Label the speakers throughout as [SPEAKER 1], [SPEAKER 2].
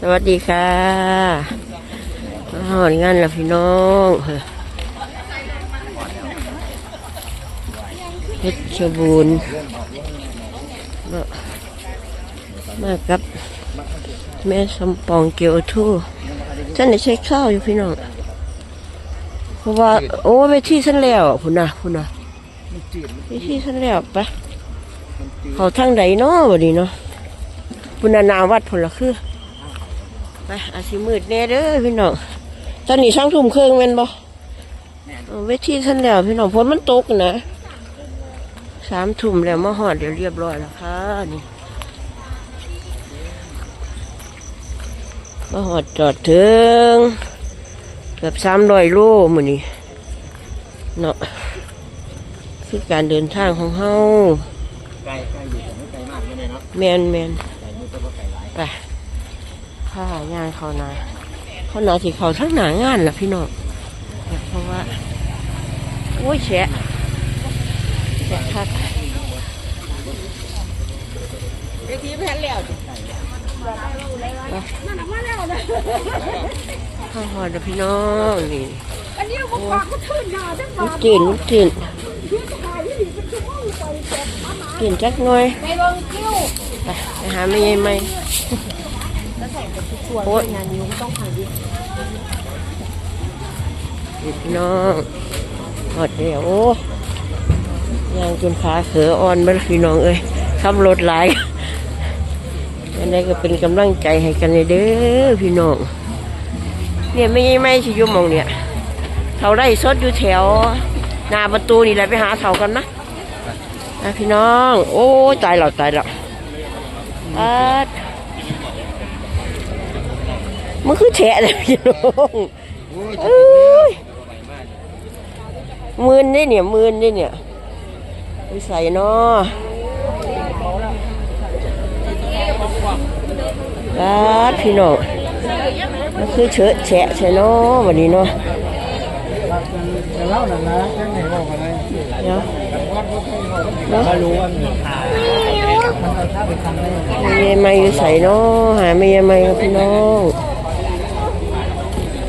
[SPEAKER 1] สวัสดีค่ะหอนงานล้วพี่น้องเพชรบูรณ์มามากับ แม่สมปองเกียวทู่ฉันได้ใช้ข้าวอยู่พี่น้อง เพราะว่า โอ้ไปที่ฉันแล้วพุ่นะพุ่นะไปที่ฉันแล้วปะเขาทางใดเนาะวันนี้เนาะ พุ่นนะหนาวัดพุ่นละคือไปอาสิมืดแน่เด้อพี่น้องตอนนี้ช่างทุ่มเครื่องแม่นบ่เออเวทีท่านแล้วพี่น้องฝนมันตกนะสามทุ่มแล้วมาหอดเดี๋ยวเรียบร้อยแล้วค่ะนี่มาหอดจอดถึงเกือบสามร้อยโลมือนี่เนาะคือการเดินทางของเฮา
[SPEAKER 2] ไกลไกลอยู่แต่ไม่ไกลมากไม่ได้เนาะ
[SPEAKER 1] แมนแมน
[SPEAKER 2] ไกลไม่ต้องว่าไกลหลาย
[SPEAKER 1] ไปข้างานเขานาเขานาที่เขาทั้งหนางานล่ะพี่น้องเพราะว่าโอ้ยแฉะแฉะคัก
[SPEAKER 3] เวทีแพ้แล้ว
[SPEAKER 1] ข้าวหอดพี่น้องนี่
[SPEAKER 3] อันนี้มันปากก็ทื่นหนาจังห
[SPEAKER 1] มั
[SPEAKER 3] วะ
[SPEAKER 1] นตื่นมันตื่น
[SPEAKER 3] ยืด ไปเจ็บมาหมา
[SPEAKER 1] ตื่นจักหน่อย
[SPEAKER 3] ไปเบิ่งคิ้ว
[SPEAKER 1] ไปไปหาไม่ยัยไหม
[SPEAKER 3] แล้วใส่กับทุกส่วน
[SPEAKER 1] โอ้ย
[SPEAKER 3] งานนิ้วต้องผ่านดิ
[SPEAKER 1] นี่พี่น้องหอดเดียวโอ้ยางจนขาเขืออ่อนเบ้พี่น้องเอ้ยขับรถหลายอันนี้ก็เป็นกำลังใจให้กันเลยเด้อพี่น้องเนี่ยไม่ไม่ชิอยุมองเนี่ยเขาไร่สดอยู่แถวหน้าประตูนี่แหละไปหาเขากันนะ นะพี่น้อง โอ้ตายแล้วตายแล้วอัดมันคือแฉะเลยพี่น้องเอ้ยมืนนี่เนี่ยมืนนี่เนี่ยไปใส่เนาะอัดพี่น้องมันคือเฉอะแฉะใช่เนาะวันนี้เนาะ
[SPEAKER 2] เล่าะ ยังไงบอกอะไร
[SPEAKER 1] เนาะ
[SPEAKER 2] ไม่รู้ว่ามีข่าวมันถ้าไปทำได้
[SPEAKER 1] ไม่ยายไม่อยู่ใส่เนาะหาไม่ยายไม่ครับพี่น้อง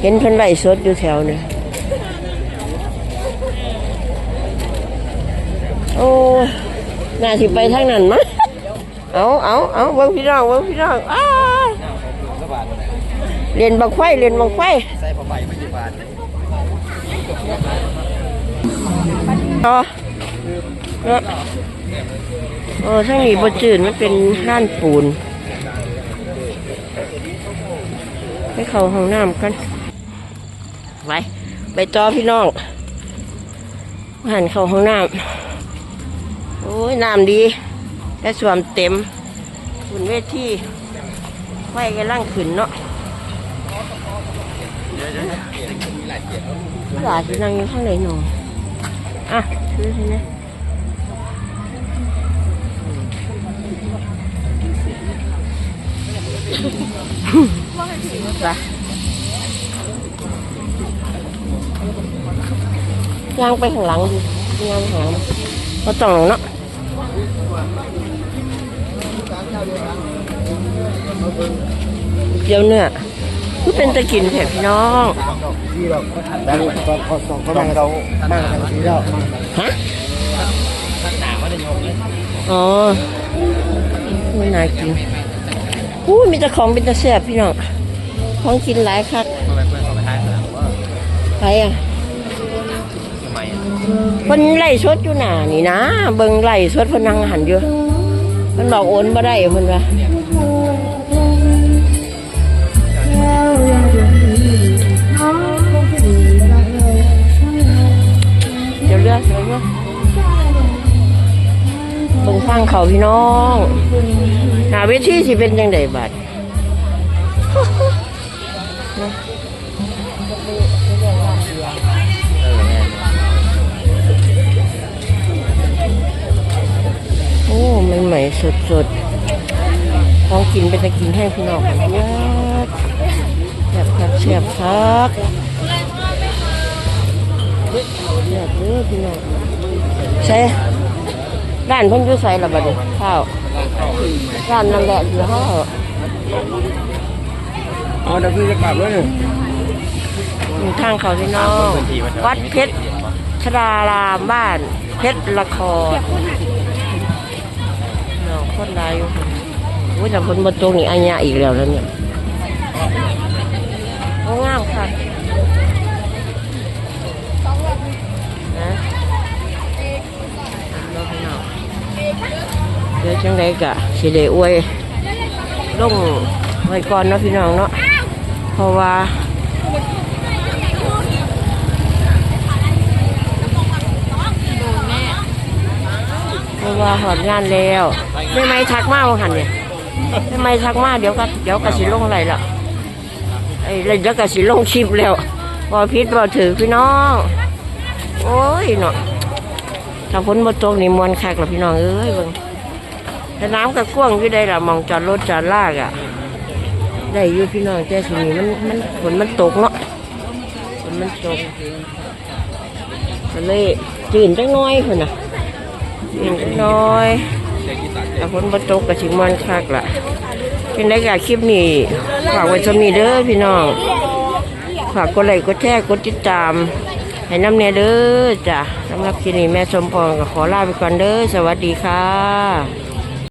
[SPEAKER 1] เห็นเพิ่นไล่สดอยู่แถวเนี่ยโอ้น่าสิไปทางนั้นมั้ยเอาเอาเอาเบิ่งพี่น้องเบิ่งพี่น้องอ้า
[SPEAKER 2] สบาย
[SPEAKER 1] เรียนบังไฟเรียนบังไฟ
[SPEAKER 2] ใส่ผ้าใบไม่กี่บาท
[SPEAKER 1] ต่อ เนาะโอ้ทั้งนี้บ่จืดมันเป็นห้านปูนไปเข้าห้องน้ำกันไปไปต่อพี่น้องหันเข้าห้องน้ำโอ้ยน้ำดีแต่ส่วมเต็มคุณเวทีไฟกำลังขึ้นเนาะหลานที่นั่งอยู่ข้างในหนอ อะซื้อให้นะไปย่างไปข้างหลังดิย่างหางก็ต้องเนาะเดี๋ยวเนี่ย คือเป็นตะกินแถบพี่น้อง
[SPEAKER 2] ที่เราแต่พอพอสองเขาบ้างเราบ้างกันทีแล้ว
[SPEAKER 1] ฮะ
[SPEAKER 2] หนาว่าจะยกเลย
[SPEAKER 1] อ๋อไม่น่ากินอู้มีแต่ของเป็นตะแซ่บพี่น้องของกินหลายคัก
[SPEAKER 2] ทำไมเพื่อนเขาไปให้ขนาดว่า
[SPEAKER 1] ไปอะ
[SPEAKER 2] ทำไม
[SPEAKER 1] คนไล่สดอยู่หนานี่นะ เบิ่งไล่สดเพนนังหันอยู่มันบอกโอนบ่ได้เพิ่นว่าางเขาพี่น้อง หาเวทีสิเป็นยังไงบัดโอ้ใหม่ๆสดๆของกินเป็นตะกินให้งพี่น้องเยอะแซ่บครับแซ่บครับแซ่บเด้อพี่น้องใช่ ร้านเพิ่นอยู่ใส่ละบัดนี้ข้าวร้านนั่นแหละอยู่ห้อ
[SPEAKER 2] อ๋อเดี๋ยวพี่จะกลับแล้วเนี่ย
[SPEAKER 1] อยู่ทางเขาพี่น้องวัดเพชรชรารามบ้าน เพชรละครเนาะคนรายอยู่ค่ะโอ้ยแต่คนมาตรงนี้อันยะอีกแล้วแล้วเนี่ยโอ้งามค่ะนะ ดี๋ยวจังไดกะสิได้อวยลงไว้ก่อนเนาะพี่น้องเนาะเพราะว่าเพราะว่าหอดงานแล้วไม่ไม่ทักมาว่าหันเนี่ยไม่ไม่ทักมาเดี๋ยวก็เดี๋ยวก็สิลงอะไรละไอ้เดี๋ยวก็สิลงคลิปแล้วพอพิษพอถือพี่น้องโอ้ยเนาะถ้าฝนมาตกนี่มวนคักละพี่น้องเอ้ยเบิ่ง แต่น้ำก็กว้างอยู่ได้ละมองจอดรถจอดลากอะ ได้อยู่พี่น้องแต่ทีนี้มันมันฝนมันตกเนาะฝนมันตกก็เลยจืนจังน้อยคนน่ะอีกน้อยแต่ฝนบ่ตกกับชิมันคักละเป็นได้กับคลิปนี้ฝากไว้ชมนี้เด้อพี่น้อง ฝากกดไลค์กดแชร์กดติดตามให้น้ำเนี่ยเด้อจ้ะสำหรับคลิปนี้แม่สมพรก็ขอลาไปก่อนเด้อสวัสดีค่ะ